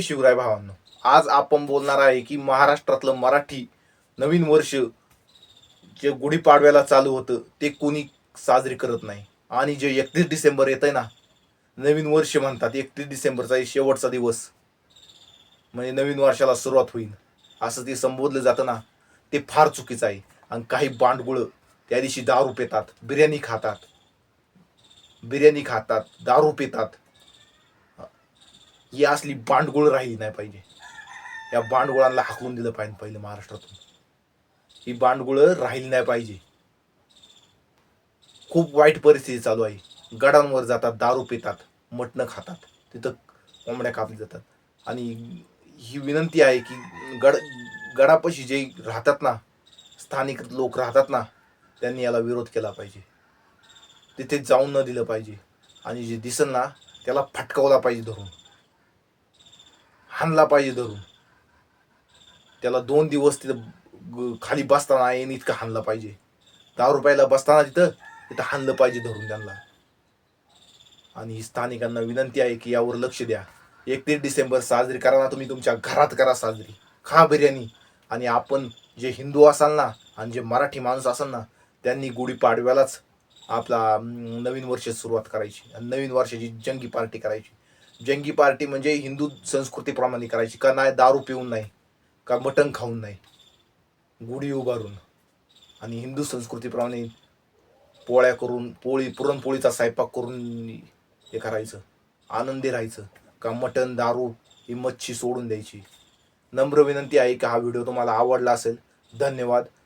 शिवराय भावांनो आज आपण बोलणार आहे की महाराष्ट्रातलं मराठी नवीन वर्ष जे गुढीपाडव्याला चालू होतं ते कोणी साजरी करत नाही. आणि जे एकतीस डिसेंबर येत आहे ना नवीन वर्ष म्हणतात एकतीस डिसेंबरचा शेवटचा दिवस. म्हणजे नवीन वर्षाला सुरुवात होईल असं ते संबोधलं जातं ना ते फार चुकीचं आहे. आणि काही बांडगुळं त्या दिवशी दारू पितात बिर्याणी खातात. बिर्याणी खातात दारू पितात. ही असली बांडगुळ राहिली नाही पाहिजे. या बांडगुळांना हाकलून दिलं पाहिजे पहिले महाराष्ट्रातून. ही बांडगुळं राहिली नाही पाहिजे. खूप वाईट परिस्थिती चालू आहे. गडांवर जातात दारू पितात मटणं खातात तिथं कोंबड्या कापल्या जातात. आणि ही विनंती आहे की गड गडापाशी जे राहतात ना स्थानिक लोक राहतात ना त्यांनी याला विरोध केला पाहिजे. तिथे जाऊन न दिलं पाहिजे. आणि जे दिसेल ना त्याला फटकावला पाहिजे धरून. हाणला पाहिजे धरून. त्याला दोन दिवस तिथं खाली बसताना येईन इतकं हाणलं पाहिजे. दहा रुपयाला बसताना तिथं तिथं हाणलं पाहिजे धरून त्यांना. आणि स्थानिकांना विनंती आहे की यावर लक्ष द्या. एकतीस डिसेंबर साजरी करा ना तुम्ही तुमच्या घरात करा साजरी. खा बिर्याणी. आणि आपण जे हिंदू असाल ना आणि जे मराठी माणूस असाल ना त्यांनी गुढीपाडव्यालाच आपला नवीन वर्ष सुरुवात करायची. आणि नवीन वर्षाची जंगी पार्टी करायची. जंगी पार्टी म्हणजे हिंदू संस्कृतीप्रमाणे करायची. का नाही दारू पिऊन नाही का मटण खाऊन नाही. गुढी उभारून आणि हिंदू संस्कृतीप्रमाणे पोळ्या करून पोळी पुरणपोळीचा स्वयंपाक करून हे करायचं. आनंदी राहायचं. का मटण दारू ही मच्छी सोडून द्यायची. नम्र विनंती आहे की हा व्हिडिओ तुम्हाला आवडला असेल धन्यवाद.